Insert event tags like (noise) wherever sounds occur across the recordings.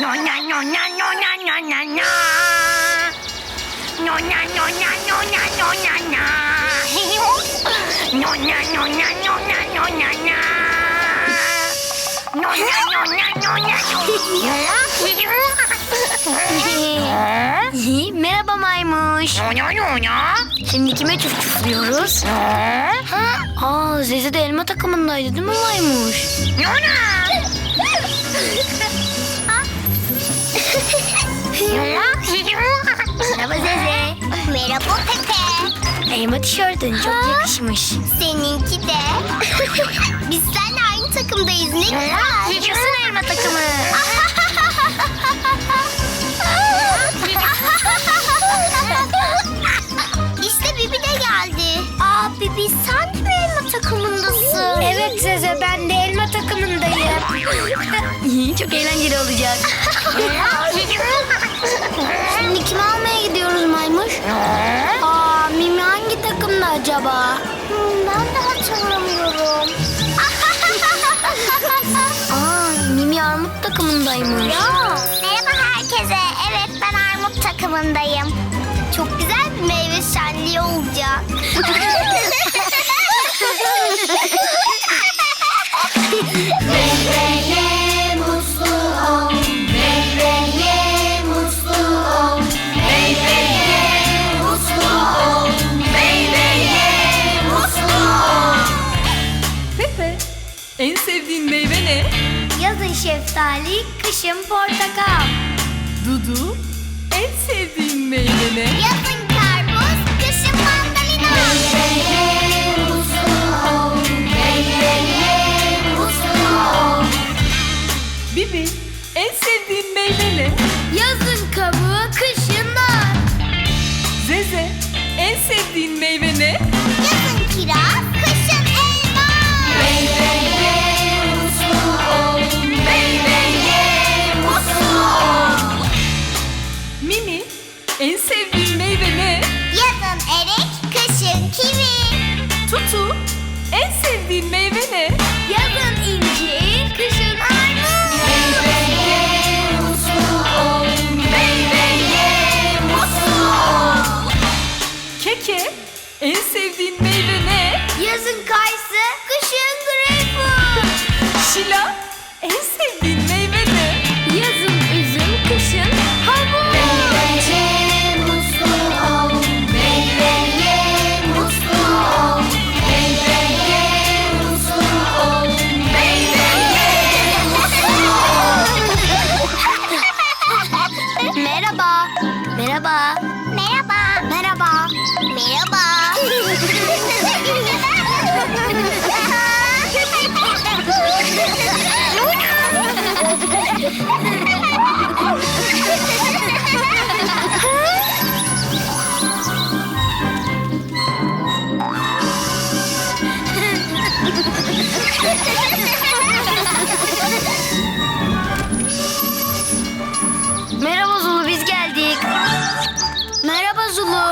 No na no na no na na na na. No na no na no na no na na. No na no na no na no na na. (laughs) Merhaba maymuş. Şimdi kime çufçufluyoruz? Aa Zeze de elma takımındaydı değil mi maymuş? Merhaba Zeze. Merhaba Pepe. Elma tişörtün çok yakışmış. Seninki de. (laughs) Biz aynı takımdayız ne güzel. Yaşasın elma takımı. (laughs) işte Bibi de geldi. Aa Bibi sen de mi elma takımındasın? Evet Zeze ben de elma takımındayım. (laughs) çok eğlenceli olacak. Şimdi kimi almaya gidiyoruz maymuş? Aa Mimi hangi takımda acaba? Hmm, ben de hatırlamıyorum. Mimi armut takımındaymış. Merhaba herkese. Evet ben armut takımındayım. Çok güzel bir meyve şenliği olacak. Meyveye mutlu ol. Meyveye mutlu ol. Meyveye mutlu ol. Meyveye mutlu ol. Pepe, en sevdiğin meyve ne? Yazın şeftali, kışın portakal. Dudu, en sevdiğin meyve ne? Yazın karpuz, kışın mandalina. Meyveye mutlu ol. Meyveye ol. Bibi, en sevdiğin meyve ne? Yazın kabuğu, kışın nar. Zeze, en sevdiğin meyve ne? Sevdiğin meyve ne? Yazın kayısı, kışın greyfurt. Şila, en sevdiğin Merhaba Zulu biz geldik. Merhaba Zulu.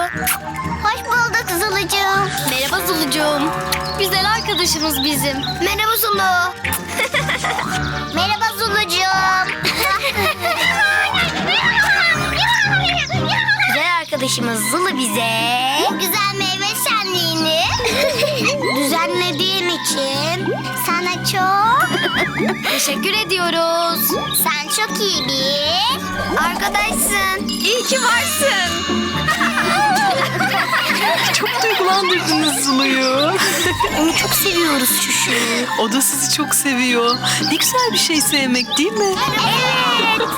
Hoş bulduk Zulucuğum. Merhaba Zulucuğum. Güzel arkadaşımız bizim. Merhaba Zulu. Merhaba Zulucuğum. Güzel arkadaşımız Zulu bize güzel şenliğini (laughs) düzenlediğin için sana çok (laughs) teşekkür ediyoruz. sen çok iyi bir Arkadaşsın. İyi ki varsın. (laughs) Çok duygulandırdınız Zulu'yu. Onu çok seviyoruz Şuşu. O da sizi çok seviyor. Ne güzel bir şey sevmek değil mi? Evet.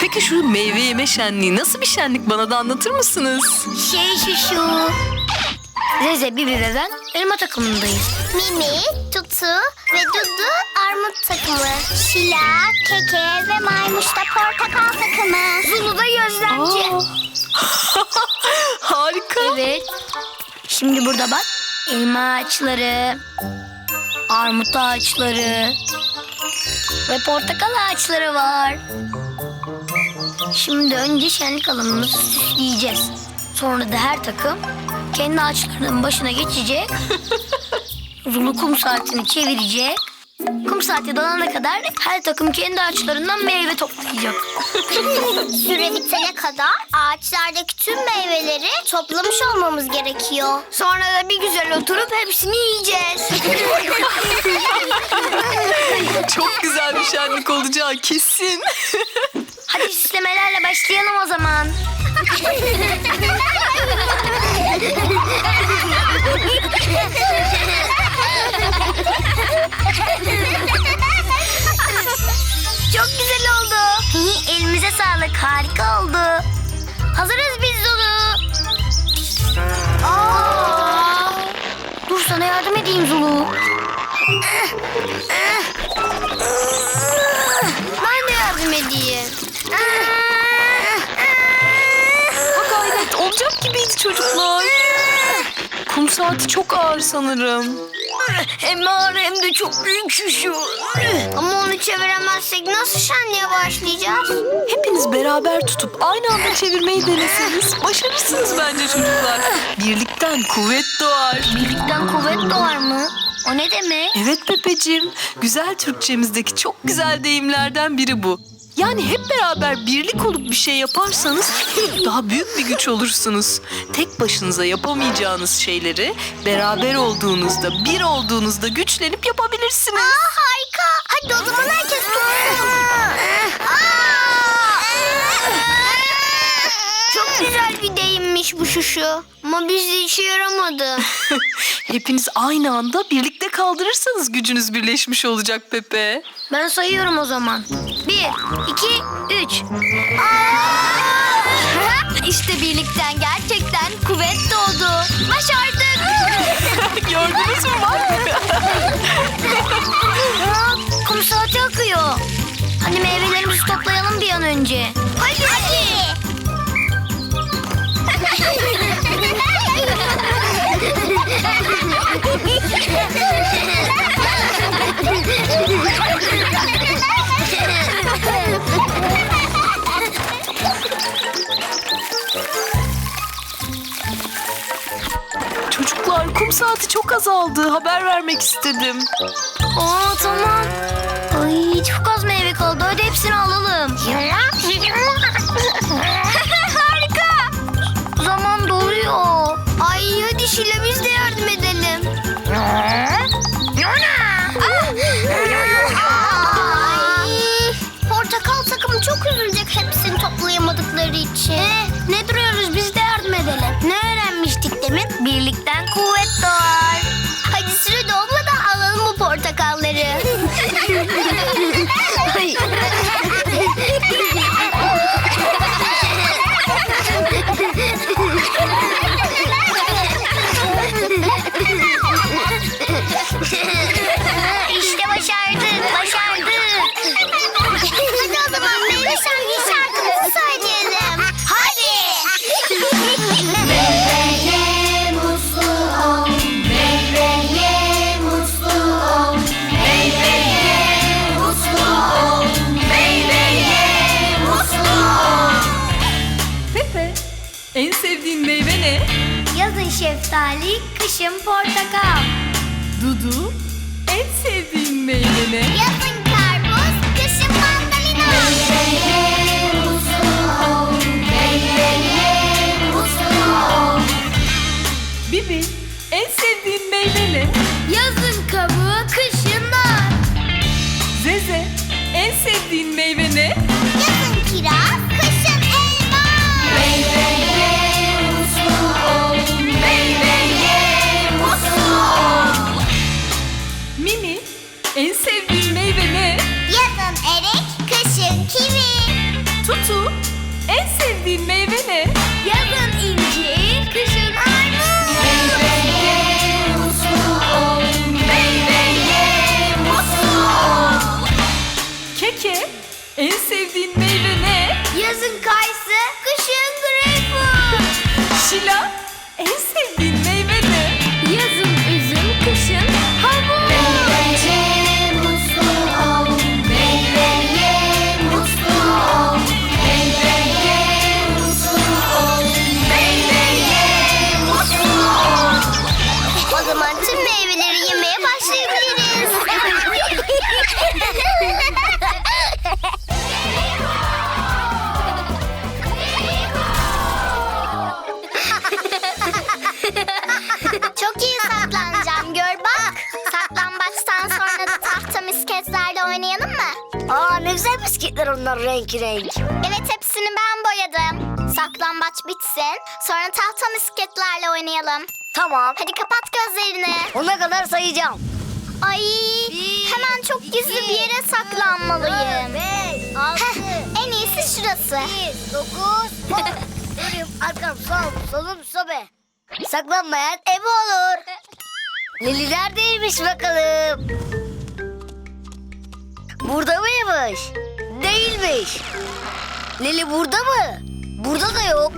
Peki şu meyve yeme şenliği nasıl bir şenlik bana da anlatır mısınız? Şey Şuşu. Zeze, Bibi ve ben elma takımındayız. Mimi, Tutu ve Dudu armut takımı. Şila, Keke ve Maymuş da portakal takımı. Zulu da gözlemci. (laughs) Harika. Evet. Şimdi burada bak. Elma ağaçları, armut ağaçları ve portakal ağaçları var. Şimdi önce şenlik alanımızı süsleyeceğiz. Sonra da her takım kendi ağaçlarının başına geçecek. (laughs) Zulu kum saatini çevirecek. Kum saati dolana kadar her takım kendi ağaçlarından meyve toplayacak. (laughs) Süre bitene kadar ağaçlardaki tüm meyveleri toplamış olmamız gerekiyor. Sonra da bir güzel oturup hepsini yiyeceğiz. (laughs) Çok güzel bir şenlik olacak kesin. Hadi süslemelerle başlayalım o zaman. Çok güzel oldu. Elimize sağlık. Harika oldu. Hazırız biz Zulu. Aa! Dur sana yardım edeyim Zulu. Ben de yardım edeyim. Ha gayret olacak gibiydi çocuklar. Kum saati çok ağır sanırım. Hem ağır hem de çok büyük şuşu. Ama onu çeviremezsek nasıl şenliğe başlayacağız? Hepiniz beraber tutup aynı anda çevirmeyi deneseniz başarırsınız bence çocuklar. Birlikten kuvvet doğar. Birlikten kuvvet doğar mı? O ne demek? Evet Pepeciğim, güzel Türkçemizdeki çok güzel deyimlerden biri bu. Yani hep beraber birlik olup bir şey yaparsanız daha büyük bir güç olursunuz. Tek başınıza yapamayacağınız şeyleri beraber olduğunuzda, bir olduğunuzda güçlenip yapabilirsiniz. Harika. Hadi o zaman herkes. Çok güzel bir deyimmiş bu şuşu. Ama bizde işe yaramadı. (laughs) Hepiniz aynı anda birlikte kaldırırsanız gücünüz birleşmiş olacak Pepe. Ben sayıyorum o zaman. Bir, iki, üç. (laughs) işte birlikten gerçekten kuvvet doğdu. Başardık. (laughs) Gördünüz mü bak? Aa, kum saati akıyor. Hadi meyvelerimizi toplayalım bir an önce. Saati çok azaldı. Haber vermek istedim. Aa tamam. Ay çok az meyve kaldı. Hadi hepsini alalım. (laughs) Harika. Zaman doluyor. Ay hadi Şile biz de yardım edelim. Ay, Portakal takımı çok üzülecek hepsini toplayamadıkları için. Eh, ne onlar renk renk. Evet hepsini ben boyadım. Saklambaç bitsin. Sonra tahta misketlerle oynayalım. Tamam. Hadi kapat gözlerini. Ona kadar sayacağım. Ay hemen çok gizli bir yere saklanmalıyım. Beş, altı, Heh, en iyisi şurası. bir, dokuz, (laughs) on. Önüm, arkam, sol, solum, sobe. Saklanmayan ebe olur. Lili neredeymiş bakalım? Burada mıymış? Değilmiş. Lili burada mı? Burada da yok.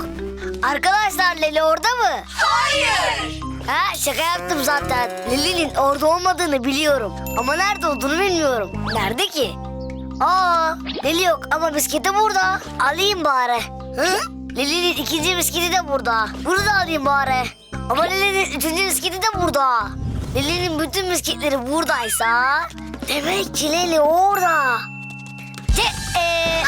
Arkadaşlar Lili orada mı? Hayır. Ha şaka yaptım zaten. Lili'nin orada olmadığını biliyorum. Ama nerede olduğunu bilmiyorum. Nerede ki? Aa Lili yok ama bisikleti burada. Alayım bari. Hı? Lili'nin ikinci bisikleti de burada. Bunu da alayım bari. Ama Lili'nin üçüncü bisikleti de burada. Lili'nin bütün bisikletleri buradaysa... Demek ki Lili orada. Ee...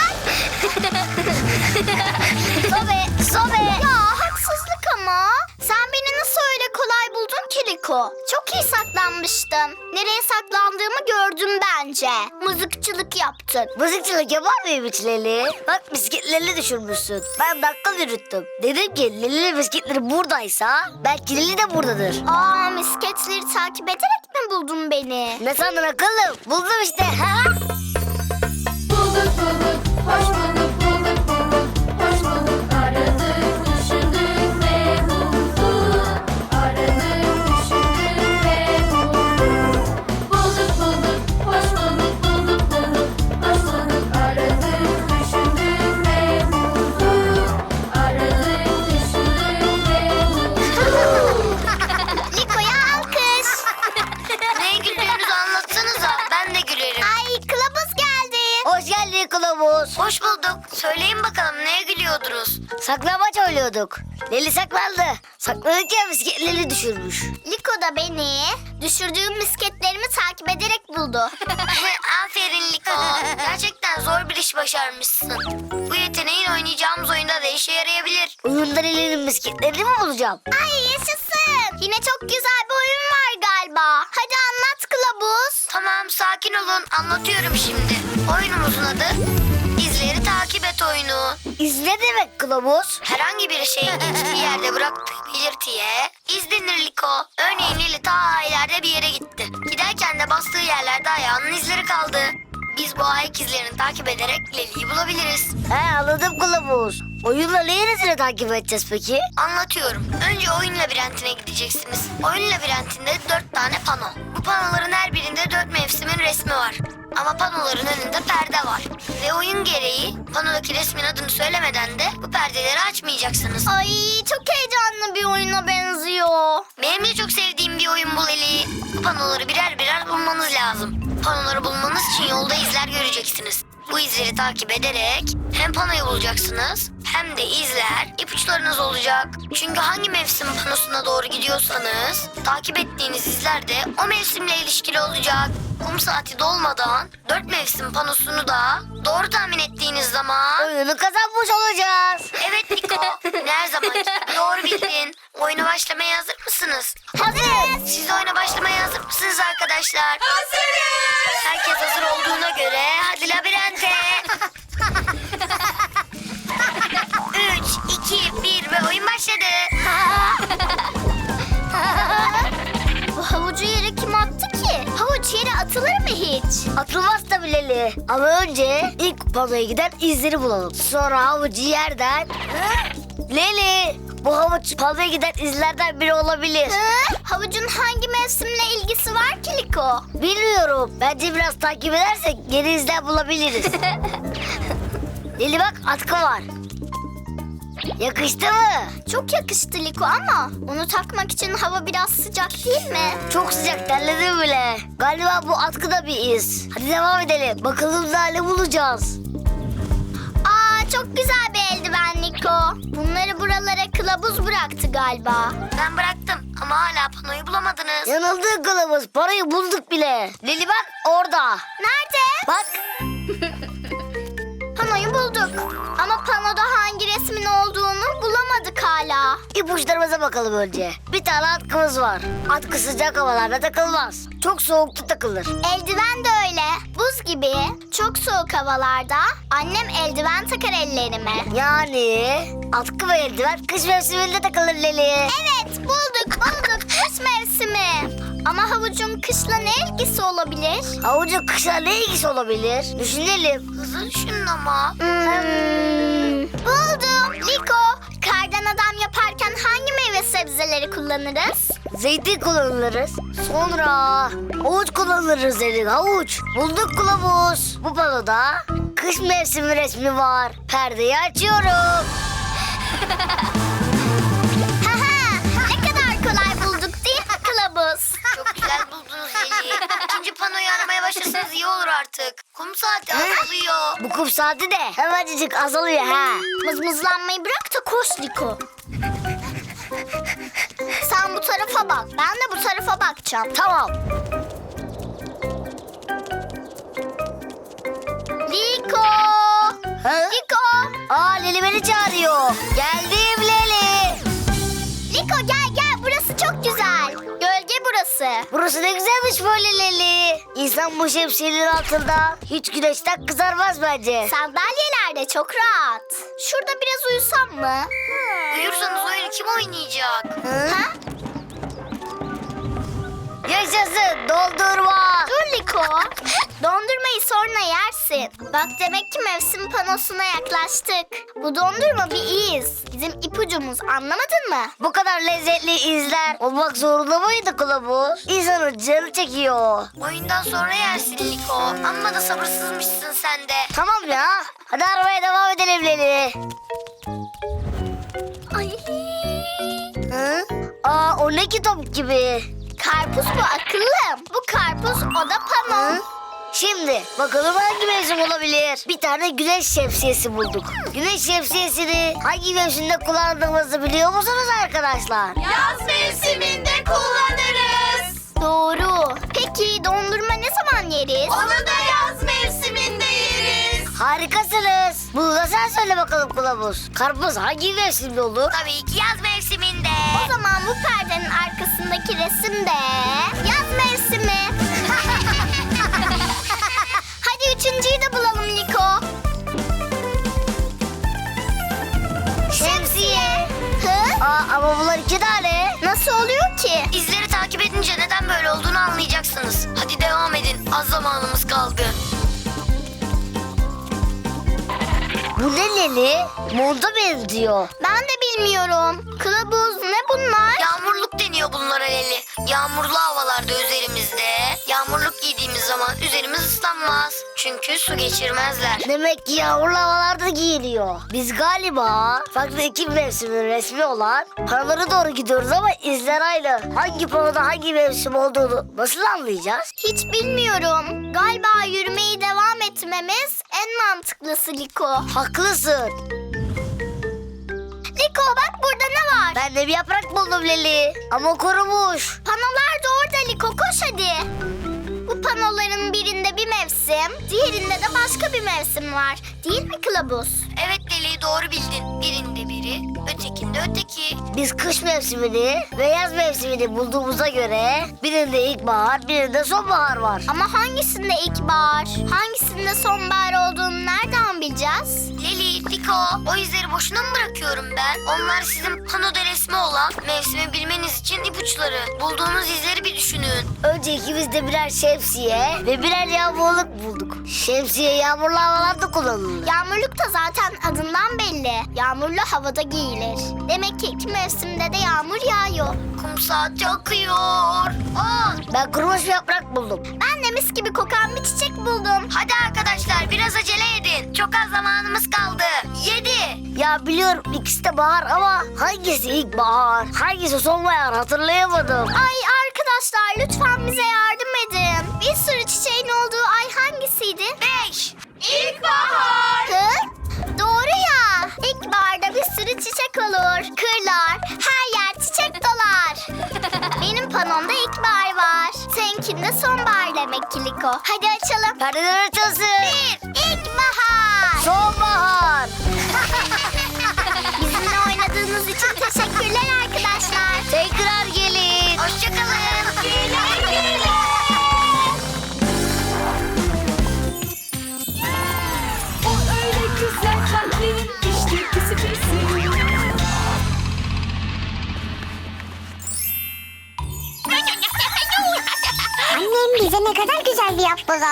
sobe, sobe. Ya haksızlık ama. Sen beni nasıl öyle kolay buldun ki Liko? Çok iyi saklanmıştım. Nereye saklandığımı gördüm bence. Mızıkçılık yaptın. Mızıkçılık yapar mıyım hiç Leli? Bak bisikletlerini düşürmüşsün. Ben dakika yürüttüm. Dedim ki Leli'nin bisikletleri buradaysa belki Leli de buradadır. Aa misketleri takip ederek mi buldun beni? Ne sandın akıllım? Buldum işte. (laughs) Bulduk, hoş bulduk, kılavuz. Hoş bulduk. Söyleyin bakalım neye gülüyordunuz? Saklambaç oynuyorduk. Leli saklandı. Saklanırken bisikletleri düşürmüş. Liko da beni düşürdüğüm misketlerimi takip ederek buldu. (laughs) Aferin Liko. Gerçekten zor bir iş başarmışsın. Bu yeteneğin oynayacağımız oyunda da işe yarayabilir. Oyunda Leli'nin bisikletlerini mi bulacağım? Ay yaşasın. Yine çok güzel bir oyun var galiba. Hadi anlat kılavuz. Tamam sakin olun anlatıyorum şimdi. Oyunumuzun adı İzleri Takip Et oyunu. İz ne demek kılavuz? Herhangi bir şeyin geçtiği yerde bıraktığı belirtiye iz denir Liko. Örneğin Lili ta ileride bir yere gitti. Giderken de bastığı yerlerde ayağının izleri kaldı. Biz bu ayak izlerini takip ederek Leli'yi bulabiliriz. He anladım kılavuz. Oyunla neresini takip edeceğiz peki? Anlatıyorum. Önce oyun labirentine gideceksiniz. Oyun labirentinde dört tane pano. Bu panoların her birinde dört mevsimin resmi var. Ama panoların önünde perde var. Ve oyun gereği panodaki resmin adını söylemeden de bu perdeleri açmayacaksınız. Ay çok heyecanlı bir oyuna benziyor. Benim de çok sevdiğim bir oyun bu Leli. Bu panoları birer birer bulmanız lazım. Panoları bulmanız için yolda izler göreceksiniz. Bu izleri takip ederek hem panoyu bulacaksınız hem de izler ipuçlarınız olacak. Çünkü hangi mevsim panosuna doğru gidiyorsanız takip ettiğiniz izler de o mevsimle ilişkili olacak. Kum saati dolmadan dört mevsim panosunu da doğru tahmin ettiğiniz zaman... Oyunu kazanmış olacağız. Evet Niko. ne her zaman doğru bildin. Oyuna başlamaya hazır mısınız? Hazırız. Siz de oyuna başlamaya hazır mısınız arkadaşlar? Hazırız. Herkes hazır olduğuna göre hadi labirente. Atılmaz tabii Leli. Ama önce ilk panoya giden izleri bulalım. Sonra havucu yerden... Leli! Bu havuç panoya giden izlerden biri olabilir. Havucun hangi mevsimle ilgisi var ki Liko? Bilmiyorum. Bence biraz takip edersek yeni izler bulabiliriz. (laughs) Leli bak atkı var. Yakıştı mı? Çok yakıştı Liko ama onu takmak için hava biraz sıcak değil mi? Çok sıcak terledim bile. Galiba bu atkıda bir iz. Hadi devam edelim. Bakalım daha ne bulacağız. Aa çok güzel bir eldiven Liko. Bunları buralara kılavuz bıraktı galiba. Ben bıraktım ama hala panoyu bulamadınız. Yanıldın kılavuz. Parayı bulduk bile. Leli bak orada. Nerede? Bak (laughs) Panoyu bulduk. Ama panoda hangi resmin olduğunu bulamadık hala. ipuçlarımıza bakalım önce. Bir tane atkımız var. Atkı sıcak havalarda takılmaz. Çok soğukta takılır. Eldiven de öyle. Buz gibi. Çok soğuk havalarda annem eldiven takar ellerime. Yani atkı ve eldiven kış mevsiminde takılır Leli. Evet bulduk bulduk (laughs) kış mevsimi. Ama havucun kışla ne ilgisi olabilir? Havucun kışla ne ilgisi olabilir? Düşünelim. Hızlı düşünün ama. Hmm, buldum. Liko, kardan adam yaparken hangi meyve sebzeleri kullanırız? Zeytin kullanırız. Sonra havuç kullanırız dedik havuç. Bulduk kılavuz. Bu panoda kış mevsimi resmi var. Perdeyi açıyorum. (laughs) panoyu aramaya başlasanız iyi olur artık. Kum saati azalıyor. Bu kum saati de hemencik azalıyor ha. Mızmızlanmayı bırak da koş Liko. Sen bu tarafa bak, ben de bu tarafa bakacağım. Tamam. Liko! Ha? Liko! Aa Leli beni çağırıyor. Geldim Leli. Liko gel gel, burası çok güzel. Burası. Burası ne güzelmiş böyle Leli. İnsan bu şemsiyenin altında hiç güneşten kızarmaz bence. Sandalyelerde çok rahat. Şurada biraz uyusam mı? Uyursanız oyunu kim oynayacak? Ha? Yaşasın doldurma. Dur Liko. (laughs) Dondurmayı sonra yersin. Bak demek ki mevsim panosuna yaklaştık. Bu dondurma bir iz. Bizim ipucumuz anlamadın mı? Bu kadar lezzetli izler olmak zorunda mıydı kılavuz? İnsanın canı çekiyor. Oyundan sonra yersin Liko. Amma da sabırsızmışsın sen de. Tamam ya. Hadi arabaya devam edelim Leli. Ay. Hı? Aa o ne ki top gibi. Karpuz bu akıllım. Bu karpuz o da pano. Hı? Şimdi bakalım hangi mevsim olabilir? Bir tane güneş şemsiyesi bulduk. Güneş şemsiyesini hangi mevsimde kullandığımızı biliyor musunuz arkadaşlar? Yaz mevsiminde kullanırız. Doğru. Peki dondurma ne zaman yeriz? Onu da yaz mevsiminde yeriz. Harikasınız. Bunu da sen söyle bakalım kılavuz. Karpuz hangi mevsimde olur? Tabii ki yaz mevsiminde. O zaman bu perdenin arkasındaki resim de yaz mevsimi. (laughs) Hadi üçüncüyü de bulalım Liko. Şemsiye. Hı? Aa ama bunlar iki tane. Nasıl oluyor ki? İzleri takip edince neden böyle olduğunu anlayacaksınız. Hadi devam edin. Az zamanımız kaldı. Bu ne Leli? Monta benziyor. Ben de bilmiyorum. Kılavuz ne bunlar? Yağmurluk deniyor bunlara Leli. Yağmurlu havalarda üzerimizde. Yağmurluk giydiğimiz zaman üzerimiz ıslanmaz. Çünkü su geçirmezler. Demek ki yağmurlu havalarda giyiliyor. Biz galiba farklı iki mevsimin resmi olan panolara doğru gidiyoruz ama izler aynı. Hangi panoda hangi mevsim olduğunu nasıl anlayacağız? Hiç bilmiyorum. Galiba yürümeyi devam etmemiz en mantıklısı Liko. Haklısın. Liko bak burada ne var? Ben de bir yaprak buldum Leli. Ama kurumuş. Panolar da orada Liko koş hadi. Bu panoların birinde bir mevsim, diğerinde de başka bir mevsim var. Değil mi kılavuz? Evet Leli doğru bildin. Birinde biri, ötekinde öteki. Biz kış mevsimini ve yaz mevsimini bulduğumuza göre birinde ilkbahar, birinde sonbahar var. Ama hangisinde ilkbahar, hangisinde sonbahar olduğunu nereden bileceğiz? Leli, Liko, o izleri boşuna mı bırakıyorum ben? Onlar sizin panoda resmi olan mevsimi bilmeniz için ipuçları. Bulduğunuz izleri bir düşünün. Önce ikimiz de birer şemsiye ve birer yağmurluk bulduk. Şemsiye yağmurlu havalarda kullanılır. Yağmurluk da zaten adından belli. Yağmurlu havada giyilir. Demek ki iki mevsimde de yağmur yağıyor. Kum saati akıyor. Aa, Ben kurumuş yaprak buldum. Ben de mis gibi kokan bir çiçek buldum. hadi arkadaşlar biraz acele edin. Çok az zamanımız kaldı. Yedi. Ya biliyorum ikisi de bahar ama hangisi ilkbahar, hangisi sonbahar hatırlayamadım. Ay arkadaşlar lütfen bize yardım edin. Bir sürü çiçeğin olduğu ay hangisiydi? Beş. İlkbahar. Hı? Doğru ya. İlkbaharda bir sürü çiçek olur. Kırlar, her yer çiçek dolar. Benim panomda ilkbahar var. Seninkinde sonbahar demek ki Liko. Hadi açalım. Perdeler açılsın. Bir, ilkbahar. Sonbahar. (laughs)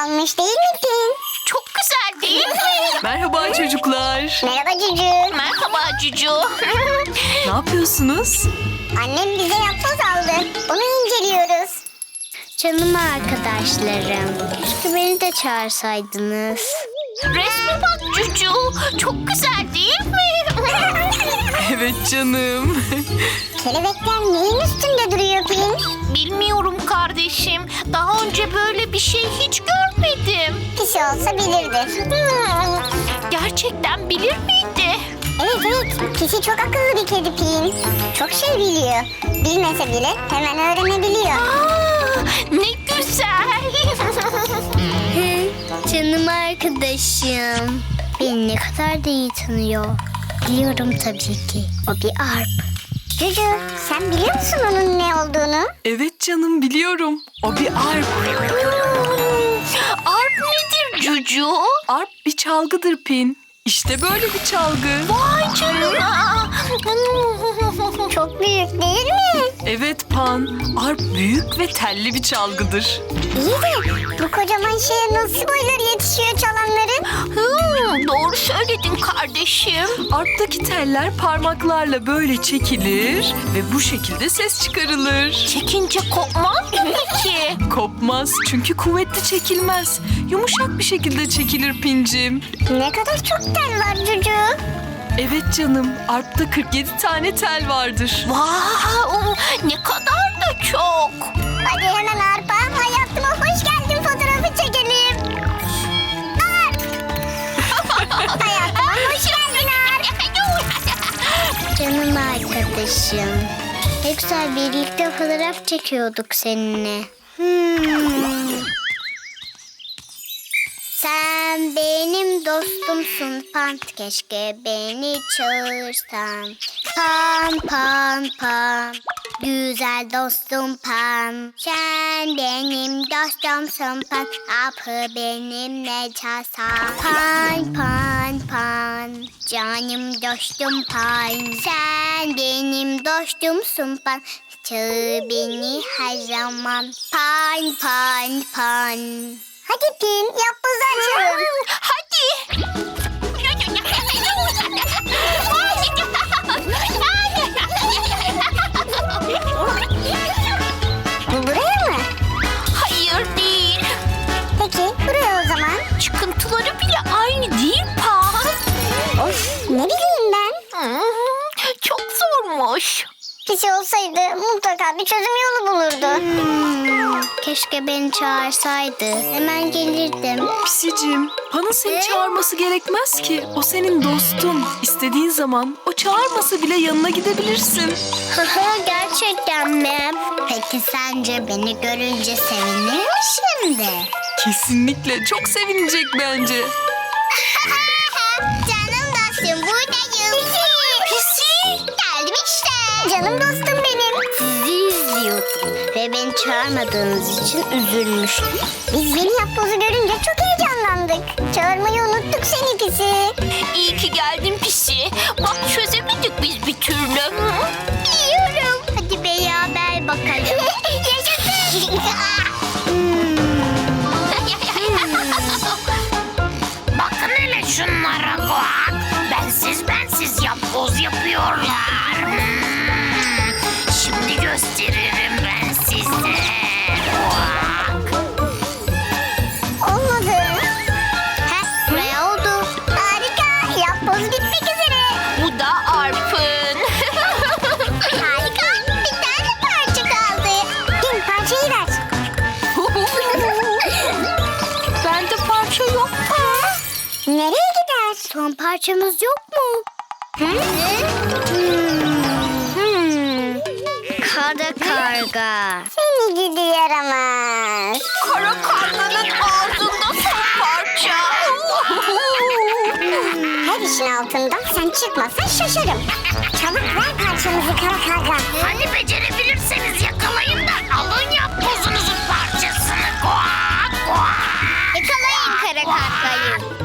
almış değil mi Pin? Çok güzel değil mi? (laughs) Merhaba çocuklar. Merhaba Cücü. Merhaba Cucu. (laughs) Ne yapıyorsunuz? Annem bize yapboz aldı. Onu inceliyoruz. Canım arkadaşlarım. Keşke beni de çağırsaydınız. Resme bak Cucu. Çok güzel değil mi? (laughs) Evet canım. Kelebekler neyin üstünde duruyor Pin? Bilmiyorum kardeşim. Daha önce böyle bir şey hiç görmedim. Pisi olsa bilirdi. Gerçekten bilir miydi? Evet evet. Pisi çok akıllı bir kedi Pin. Çok şey biliyor. Bilmese bile hemen öğrenebiliyor. Aa, ne güzel. Canım arkadaşım. Beni ne kadar da iyi tanıyor. Biliyorum tabii ki. O bir arp. Cücü sen biliyor musun onun ne olduğunu? Evet canım biliyorum. O bir. Arp Cucu? Arp bir çalgıdır Pin. İşte böyle bir çalgı. Vay canına. Çok büyük değil mi? Evet Pan. Arp büyük ve telli bir çalgıdır. İyi de bu kocaman şeye nasıl boyları yetişiyor çalanların? Hmm, doğru söyledin kardeşim. Arptaki teller parmaklarla böyle çekilir ve bu şekilde ses çıkarılır. Çekince kopmaz mı ki? Kopmaz çünkü kuvvetli çekilmez. Yumuşak bir şekilde çekilir pincim. Ne kadar çok tel var Cücü. Evet canım, arpta 47 tane tel vardır. Wow, ne kadar da çok. Hadi hemen arpa hayatıma Canım arkadaşım. Ne güzel birlikte fotoğraf çekiyorduk seninle. Hmm. Sen benim dostumsun. Pant keşke beni çağırsan. Pam pam pam. Güzel dostum Pam. Sen benim dostumsun. Pan Apı benimle çalsan Pan pan pan Canım dostum Pan Sen benim dostumsun. Pan Çağır beni her zaman. Pan pan pan Hadi Pin yapbozu açalım. Hadi. Bu buraya mı? Hayır değil. Peki buraya o zaman. Çıkıntıları bile aynı değil Pan. Of ne bileyim ben. Hmm, Çok zormuş. Pisi olsaydı mutlaka bir çözüm yolu bulurdu. keşke beni çağırsaydı. Hemen gelirdim. Pisicim, Pan'ın seni çağırması gerekmez ki. O senin dostun. İstediğin zaman o çağırmasa bile yanına gidebilirsin. Gerçekten mi? Peki sence beni görünce sevinir mi şimdi? Kesinlikle çok sevinecek bence. (laughs) Canım dostum benim. Sizi izliyordum ve beni çağırmadığınız için üzülmüştüm. Biz yeni yapbozu görünce çok heyecanlandık. Çağırmayı unuttuk seni pisi. İyi ki geldin pisi. Bak çözemedik biz bir türlü. Biliyorum. Hadi beraber bakalım. (laughs) Yaşasın. (laughs) Bakın hele şunlara bak. Bensiz bensiz yapboz yapıyorlar. Parçamız yok mu? Hı? Hmm. Kara karga. Seni gidi yaramaz. Kara karganın ağzında son parça. Her işin altında sen çıkmasan şaşarım. Çabuk ver parçamızı kara karga. Hani becerebilirseniz yakalayın da alın yapbozunuzun parçasını. Kuak kuak. Yakalayın kara kargayı.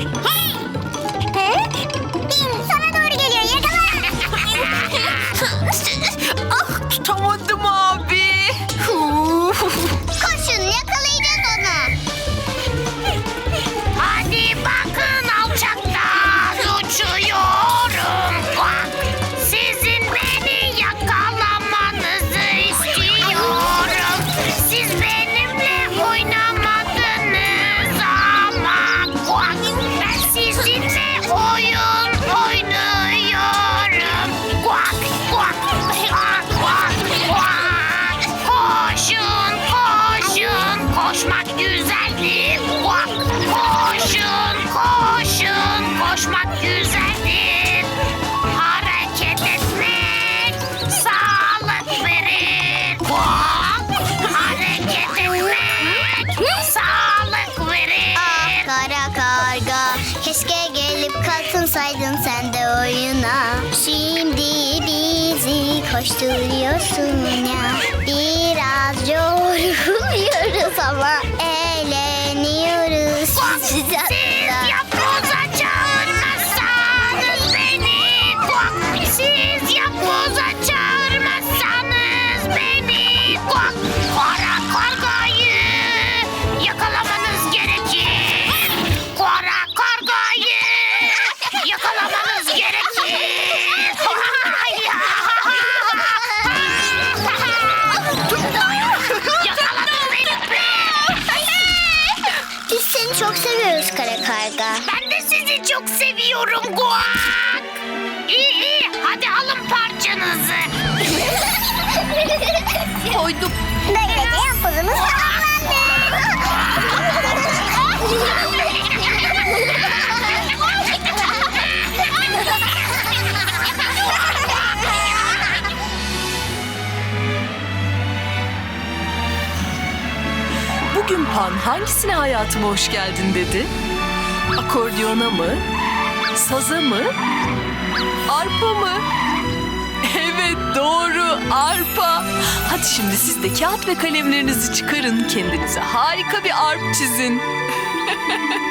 Keşke gelip katılsaydın sen de oyuna. Şimdi bizi koşturuyorsun ya. Biraz yoruluyoruz ama çok seviyorum Guak. İyi iyi hadi alın parçanızı. (laughs) Koydum. Böylece yapbozumuz Bugün Pan hangisine hayatıma hoş geldin dedi? Akordiyona mı? Saza mı? Arpa mı? Evet doğru arpa. Hadi şimdi siz de kağıt ve kalemlerinizi çıkarın. Kendinize harika bir arp çizin. (laughs)